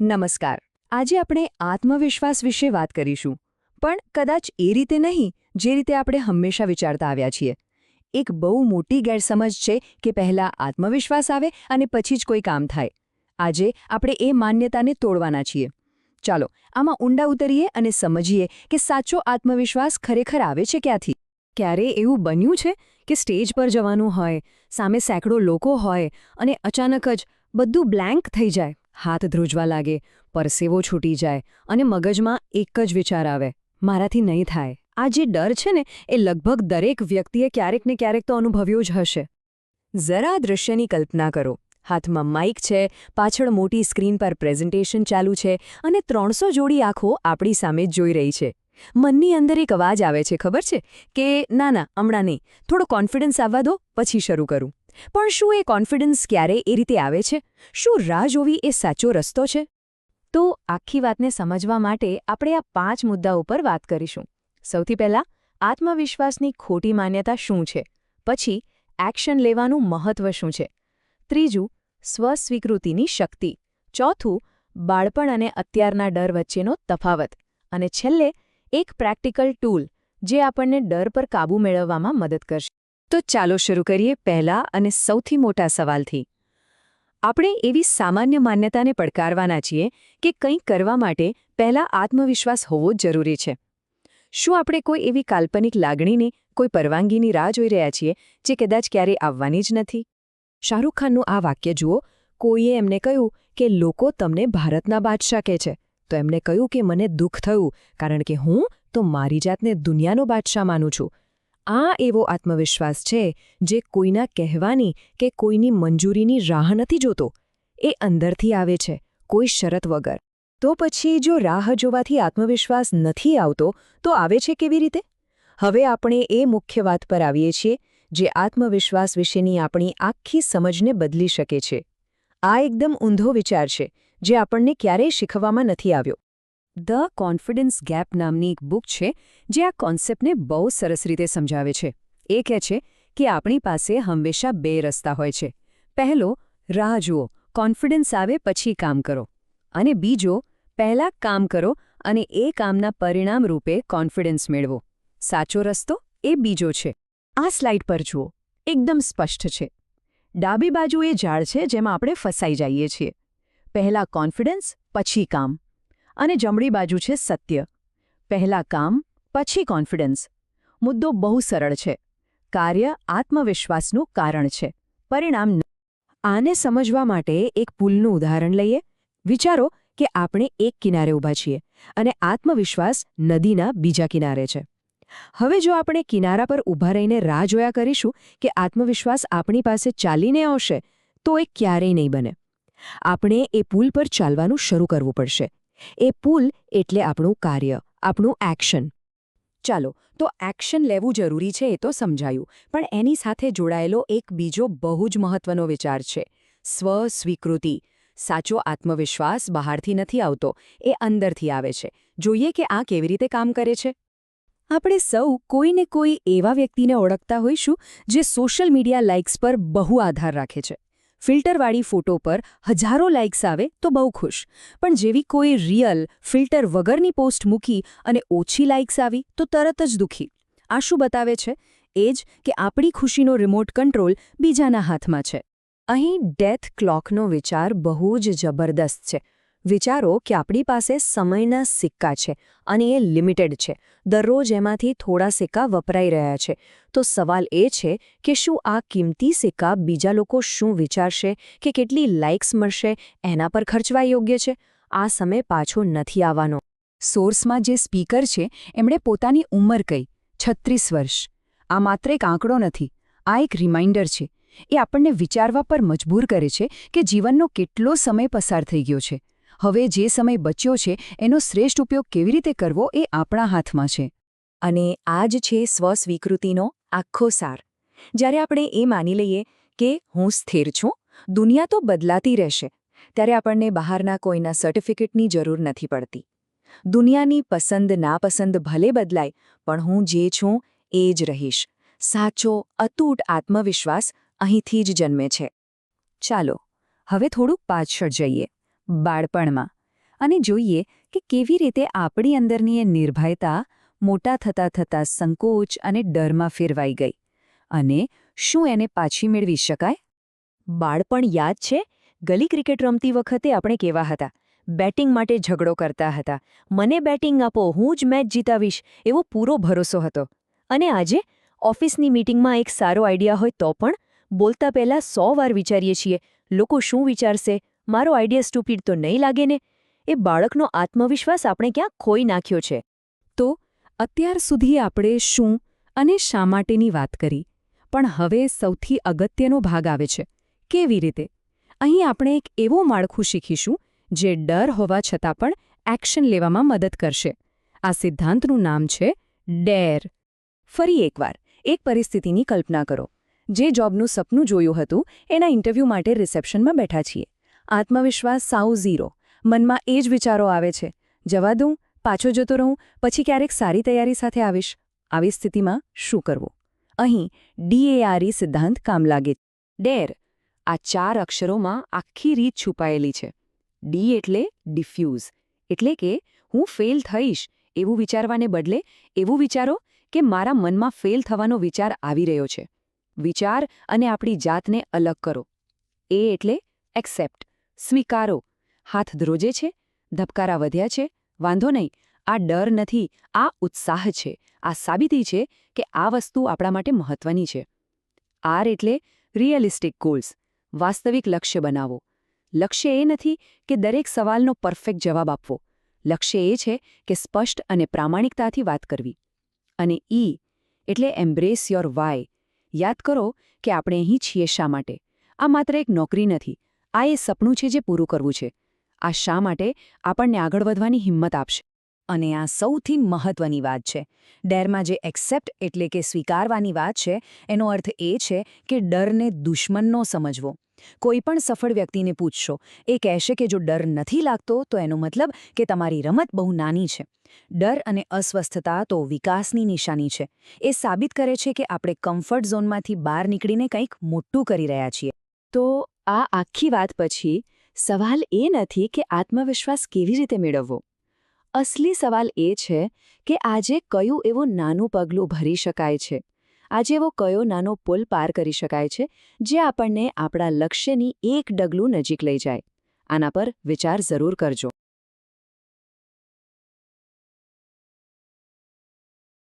નમસ્કાર. આજે આપણે આત્મવિશ્વાસ વિશે વાત કરીશું. પણ કદાચ એ રીતે નહીં, જે રીતે આપણે હંમેશા વિચારતા આવ્યા છીએ. એક બહુ મોટી ગેરસમજ છે કે પહેલાં આત્મવિશ્વાસ આવે અને પછી જ કોઈ કામ થાય. આજે આપણે એ માન્યતાને તોડવાના છીએ. ચાલો, આમાં ઊંડા ઉતરીએ અને સમજીએ કે સાચો આત્મવિશ્વાસ ખરેખર આવે છે ક્યાંથી? ક્યારે એવું બન્યું છે કે સ્ટેજ પર જવાનું હોય, સામે સેંકડો લોકો હોય અને અચાનક જ બધું બ્લેન્ક થઈ જાય? હાથ ધ્રુજવા લાગે, પરસેવો છૂટી જાય અને મગજમાં એક જ વિચાર આવે, મારાથી નહીં થાય. આ જે ડર છે ને, એ લગભગ દરેક વ્યક્તિએ ક્યારેક ને ક્યારેક તો અનુભવ્યો જ હશે. જરા દૃશ્યની કલ્પના કરો. હાથમાં માઇક છે, પાછળ મોટી સ્ક્રીન પર પ્રેઝન્ટેશન ચાલુ છે અને ત્રણસો જોડી આંખો આપણી સામે જોઈ રહી છે. મનની અંદર એક અવાજ આવે છે, ખબર છે? કે, ના ના, હમણાં નહીં. થોડો કોન્ફિડન્સ આવવા દો, પછી શરૂ કરું. પણ શું એ કોન્ફિડન્સ ક્યારે એ રીતે આવે છે? શું રાહ જોવી એ સાચો રસ્તો છે? તો આખી વાતને સમજવા માટે આપણે આ પાંચ મુદ્દા ઉપર વાત કરીશું. સૌથી પહેલાં, આત્મવિશ્વાસની ખોટી માન્યતા શું છે? પછી, એક્શન લેવાનું મહત્વ શું છે? ત્રીજું, સ્વસ્વીકૃતિની શક્તિ. ચોથું, બાળપણ અને અત્યારના ડર વચ્ચેનો તફાવત. અને છેલ્લે, એક પ્રેક્ટિકલ ટૂલ, જે આપણને ડર પર કાબૂ મેળવવામાં મદદ કરશે. તો ચાલો શરૂ કરીએ પહેલા અને સૌથી મોટા સવાલથી. આપણે એવી સામાન્ય માન્યતાને પડકારવાના છીએ કે કંઈક કરવા માટે પહેલા આત્મવિશ્વાસ હોવો જ જરૂરી છે. શું આપણે કોઈ એવી કાલ્પનિક લાગણીની, કોઈ પરવાનગીની રાહ જોઈ રહ્યા છીએ જે કદાચ ક્યારેય આવવાની જ નથી? શાહરૂખ ખાનનું આ વાક્ય જુઓ. કોઈએ એમને કહ્યું કે લોકો તમને ભારતના બાદશાહ કહે છે. તો એમને કહ્યું કે મને દુઃખ થયું, કારણ કે હું તો મારી જાતને દુનિયાનો બાદશાહ માનું છું. આ એવો આત્મવિશ્વાસ છે જે કોઈના કહેવાની કે કોઈની મંજૂરીની રાહ નથી જોતો. એ અંદરથી આવે છે, કોઈ શરત વગર. તો પછી જો રાહ જોવાથી આત્મવિશ્વાસ નથી આવતો, તો આવે છે કેવી રીતે? હવે આપણે એ મુખ્ય વાત પર આવીએ છીએ, જે આત્મવિશ્વાસ વિશેની આપણી આખી સમજને બદલી શકે છે. આ એકદમ ઊંધો વિચાર છે, જે આપણને ક્યારેય શીખવામાં નથી આવ્યો. ધ કોન્ફિડન્સ ગેપ નામની એક બુક છે, જે આ કોન્સેપ્ટને બહુ સરસ રીતે સમજાવે છે. એ કહે છે કે આપણી પાસે હંમેશા બે રસ્તા હોય છે. પહેલો, રાહ જુઓ, કોન્ફિડન્સ આવે પછી કામ કરો. અને બીજો, પહેલાં કામ કરો અને એ કામના પરિણામ રૂપે કોન્ફિડન્સ મેળવો. સાચો રસ્તો એ બીજો છે. આ સ્લાઇડ પર જુઓ. એકદમ સ્પષ્ટ છે. ડાબી બાજુ એ ઝાડ છે જેમાં આપણે ફસાઈ જઈએ છીએ. પહેલાં કોન્ફિડન્સ, પછી કામ. અને જમણી બાજુ છે સત્ય. પહેલા કામ, પછી કોન્ફિડન્સ. મુદ્દો બહુ સરળ છે. કાર્ય આત્મવિશ્વાસનું કારણ છે. પરિણામ આને સમજવા માટે એક પુલનું ઉદાહરણ લઈએ. વિચારો કે આપણે એક કિનારે ઊભા છીએ અને આત્મવિશ્વાસ નદીના બીજા કિનારે છે. હવે જો આપણે કિનારા પર ઊભા રહીને રાહ જોયા કરીશું કે આત્મવિશ્વાસ આપણી પાસે ચાલીને આવશે, તો એ ક્યારેય નહીં બને. આપણે એ પુલ પર ચાલવાનું શરૂ કરવું પડશે. એ પુલ એટલે આપણું કાર્ય, આપણું એક્શન. ચાલો, તો એક્શન લેવું જરૂરી છે એ તો સમજાયું, પણ એની સાથે જોડાયેલો એક બીજો બહુ જ મહત્વનો વિચાર છે. સ્વસ્વીકૃતિ. સાચો આત્મવિશ્વાસ બહારથી નથી આવતો, એ અંદરથી આવે છે. જોઈએ કે આ કેવી રીતે કામ કરે છે. આપણે સૌ કોઈને કોઈ એવા વ્યક્તિને ઓળખતા હોઈશું જે સોશિયલ મીડિયા લાઇક્સ પર બહુ આધાર રાખે છે. ફિલ્ટરવાળી ફોટો પર હજારો લાઇક્સ આવે તો બહુ ખુશ. પણ જેવી કોઈ રિયલ ફિલ્ટર વગરની પોસ્ટ મૂકી અને ઓછી લાઇક્સ આવી તો તરત જ દુખી. આ શું બતાવે છે? એ જ કે આપણી ખુશીનો રિમોટ કંટ્રોલ બીજાના હાથમાં છે. અહીં ડેથ ક્લોકનો વિચાર બહુ જ જબરદસ્ત છે. વિચારો કે આપણી પાસે સમયના સિક્કા છે અને એ લિમિટેડ છે. દરરોજ એમાંથી થોડા સિક્કા વપરાઈ રહ્યા છે. તો સવાલ એ છે કે શું આ કિંમતી સિક્કા બીજા લોકો શું વિચારશે કે કેટલી લાઇક્સ મળશે, એના પર ખર્ચવા યોગ્ય છે? આ સમય પાછો નથી આવવાનો. સોર્સમાં જે સ્પીકર છે, એમણે પોતાની ઉંમર કહી, છત્રીસ વર્ષ. આ માત્ર એક આંકડો નથી, આ એક રિમાઇન્ડર છે. એ આપણને વિચારવા પર મજબૂર કરે છે કે જીવનનો કેટલો સમય પસાર થઈ ગયો છે. હવે જે સમય બચ્યો છે, એનો શ્રેષ્ઠ ઉપયોગ કેવી રીતે કરવો એ આપણા હાથમાં છે. અને આ જ છે સ્વસ્વીકૃતિનો આખો સાર. જ્યારે આપણે એ માની લઈએ કે હું સ્થિર છું, દુનિયા તો બદલાતી રહેશે, ત્યારે આપણને બહારના કોઈના સર્ટિફિકેટની જરૂર નથી પડતી. દુનિયાની પસંદ નાપસંદ ભલે બદલાય, પણ હું જે છું એ જ રહીશ. સાચો, અતૂટ આત્મવિશ્વાસ અહીંથી જ જન્મે છે. ચાલો, હવે થોડુંક પાછળ જઈએ. બાળપણમાં. અને જોઈએ કે કેવી રીતે આપણી અંદરની એ નિર્ભયતા મોટા થતા થતા સંકોચ અને ડરમાં ફેરવાઈ ગઈ. અને શું એને પાછી મેળવી શકાય? બાળપણ યાદ છે? ગલી ક્રિકેટ રમતી વખતે આપણે કેવા હતા? બેટિંગ માટે ઝઘડો કરતા હતા. મને બેટિંગ આપો, હું જ મેચ જીતાવીશ, એવો પૂરો ભરોસો હતો. અને આજે ઓફિસની મીટિંગમાં એક સારો આઈડિયા હોય તો પણ બોલતા પહેલાં સો વાર વિચારીએ છીએ, લોકો શું વિચારશે? મારો આઈડિયા સ્ટુપિડ તો નહીં લાગે ને. એ બાળકનો આત્મવિશ્વાસ આપણે ક્યાં ખોઈ નાખ્યો છે? તો, અત્યાર સુધી આપણે શું અને શા માટેની વાત કરી? પણ હવે સૌથી અગત્યનો ભાગ આવે છે. કેવી રીતે? અહીં આપણે એક એવું માળખું શીખીશું, જે ડર હોવા છતાં પણ એક્શન લેવામાં મદદ કરશે. આ સિદ્ધાંતનું નામ છે ડેર. ફરી એકવાર, એક પરિસ્થિતિની કલ્પના કરો. જે જોબનું સપનું જોયું હતું, એના ઇન્ટરવ્યૂ માટે રિસેપ્શનમાં બેઠા છીએ. આત્મવિશ્વાસ સાવ ઝીરો. મનમાં એ જ વિચારો આવે છે. જવા દઉં, પાછો જતો રહું, પછી ક્યારેક સારી તૈયારી સાથે આવીશ. આવી સ્થિતિમાં શું કરવું? અહીં ડીએઆરઈ સિદ્ધાંત કામ લાગે ડેર, આ ચાર અક્ષરોમાં આખી રીત છુપાયેલી છે. ડી એટલે ડિફ્યુઝ, એટલે કે હું ફેલ થઈશ એવું વિચારવાને બદલે એવું વિચારો કે મારા મનમાં ફેલ થવાનો વિચાર આવી રહ્યો છે. વિચાર અને આપણી જાતને અલગ કરો. એ એટલે એક્સેપ્ટ. સ્વીકારો. હાથ ધ્રોજે છે, ધબકારા વધ્યા છે, વાંધો નહીં, આ ડર નથી, આ ઉત્સાહ છે, આ સાબિતી છે કે આ વસ્તુ આપણા માટે મહત્વની છે. આર એટલે રિયલિસ્ટિક ગોલ્સ વાસ્તવિક લક્ષ્ય બનાવો. લક્ષ્ય એ નથી કે દરેક સવાલનો પરફેક્ટ જવાબ આપવો. લક્ષ્ય એ છે કે સ્પષ્ટ અને પ્રામાણિકતાથી વાત કરવી. અને ઈ એટલે એમ્બ્રેસ યોર વાય યાદ કરો કે આપણે અહીં છીએ શા માટે. આ માત્ર એક નોકરી નથી આ એ સપનું છે જે પૂરું કરવું છે. આ શા માટે? આપણને આગળ વધવાની હિંમત આપશે. અને આ સૌથી મહત્વની વાત છે. ડેરમાં જે એક્સેપ્ટ એટલે કે સ્વીકારવાની વાત છે, એનો અર્થ એ છે કે ડરને દુશ્મનનો સમજવો. કોઈ પણ સફળ વ્યક્તિને પૂછશો, એ કહેશે કે જો ડર નથી લાગતો, તો એનો મતલબ કે તમારી રમત બહુ નાની છે. ડર અને અસ્વસ્થતા તો વિકાસની નિશાની છે. એ સાબિત કરે છે કે આપણે કમ્ફર્ટ ઝોનમાંથી બહાર નીકળીને કંઈક મોટું કરી રહ્યા છીએ. તો આ આખી વાત પછી સવાલ એ નથી કે આત્મવિશ્વાસ કેવી રીતે મેળવવો. અસલી સવાલ એ છે કે આજે કયું એવું નાનું પગલું ભરી શકાય છે. આજે એવો કયો નાનો પુલ પાર કરી શકાય છે, જે આપણને આપણા લક્ષ્યની એક ડગલું નજીક લઈ જાય. આના પર વિચાર જરૂર કરજો.